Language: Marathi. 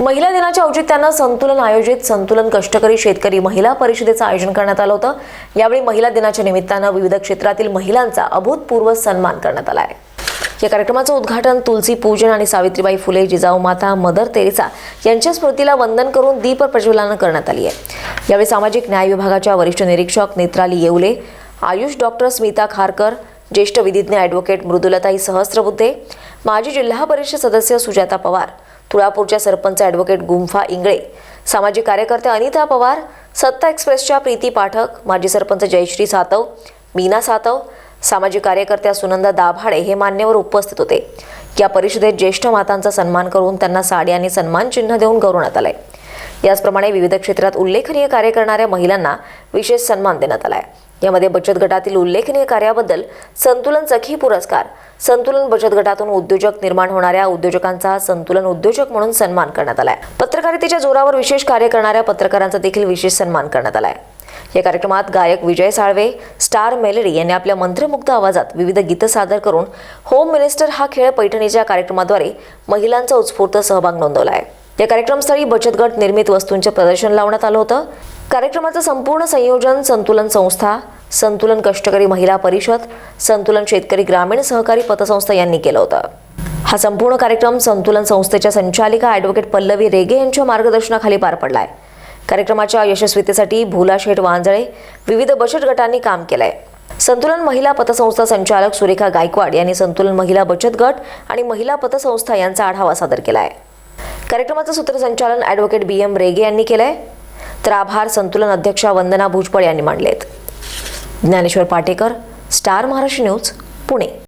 महिला दिनाच्या औचित्यानं संतुलन आयोजित संतुलन कष्टकरी शेतकरी महिला परिषदेचं आयोजन करण्यात आलं होतं. यावेळी महिला दिनाच्या निमित्तानं विविध क्षेत्रातील महिलांचा अभूतपूर्व सन्मान करण्यात आला आहे. या कार्यक्रमाचं उद्घाटन तुलसी पूजन आणि सावित्रीबाई फुले जिजाऊ माता मदर तेरेसा यांच्या स्मृतीला वंदन करून दीप प्रज्वलन करण्यात आली आहे. यावेळी सामाजिक न्याय विभागाच्या वरिष्ठ निरीक्षक नेत्राली येवले आयुष डॉक्टर स्मिता खारकर ज्येष्ठ विधिज्ञ ॲडव्होकेट मृदुलताई सहस्त्रबुद्धे माजी जिल्हा परिषद सदस्य सुजाता पवार तुळापूरच्या सरपंच ॲडव्होकेट गुंफा इंगळे सामाजिक कार्यकर्ते अनिता पवार सत्ता एक्सप्रेसच्या प्रीती पाठक माजी सरपंच जयश्री सातव मीना सातव सामाजिक कार्यकर्त्या सुनंदा दाभाडे हे मान्यवर उपस्थित होते. या परिषदेत ज्येष्ठ मातांचा सन्मान करून त्यांना साडी आणि सन्मान चिन्ह देऊन गौरवण्यात आलंय. याचप्रमाणे विविध क्षेत्रात उल्लेखनीय कार्य करणाऱ्या महिलांना विशेष सन्मान देण्यात आलाय. यामध्ये बचत गटातील उल्लेखनीय कार्याबद्दल संतुलन सखी पुरस्कार संतुलन बचत गटातून उद्योजक निर्माण होणाऱ्या उद्योजकांचा संतुलन उद्योजक म्हणून सन्मान करण्यात आलाय. पत्रकारितेच्या जोरावर विशेष कार्य करणाऱ्या पत्रकारांचा देखील विशेष सन्मान करण्यात आलाय. या कार्यक्रमात गायक विजय साळवे स्टार मेलडी यांनी आपल्या मंत्रमुग्ध आवाजात विविध गीतं सादर करून होम मिनिस्टर हा खेळ पैठणीच्या कार्यक्रमाद्वारे महिलांचा उत्स्फूर्त सहभाग नोंदवला आहे या कार्यक्रमस्थळी बचत गट निर्मित वस्तूंचे प्रदर्शन लावण्यात आलं होतं. कार्यक्रमाचं संपूर्ण संयोजन संतुलन संस्था संतुलन कष्टकरी महिला परिषद संतुलन शेतकरी ग्रामीण सहकारी पतसंस्था यांनी केलं होतं. हा संपूर्ण कार्यक्रम संतुलन संस्थेच्या संचालिका ॲडव्होकेट पल्लवी रेगे यांच्या मार्गदर्शनाखाली पार पडलाय. कार्यक्रमाच्या यशस्वीतेसाठी भोला शेठ वांजळे विविध बचत गटांनी काम केलंय. संतुलन महिला पतसंस्था संचालक सुरेखा गायकवाड यांनी संतुलन महिला बचत गट आणि महिला पतसंस्था यांचा आढावा सादर केला आहे कार्यक्रमाचं सूत्रसंचालन ॲडव्होकेट बी एम रेगे यांनी केलंय. तर आभार संतुलन अध्यक्षा वंदना भुजबळ यांनी मांडलेत. Dnyaneshwar Patekar Star Maharashtra news Pune.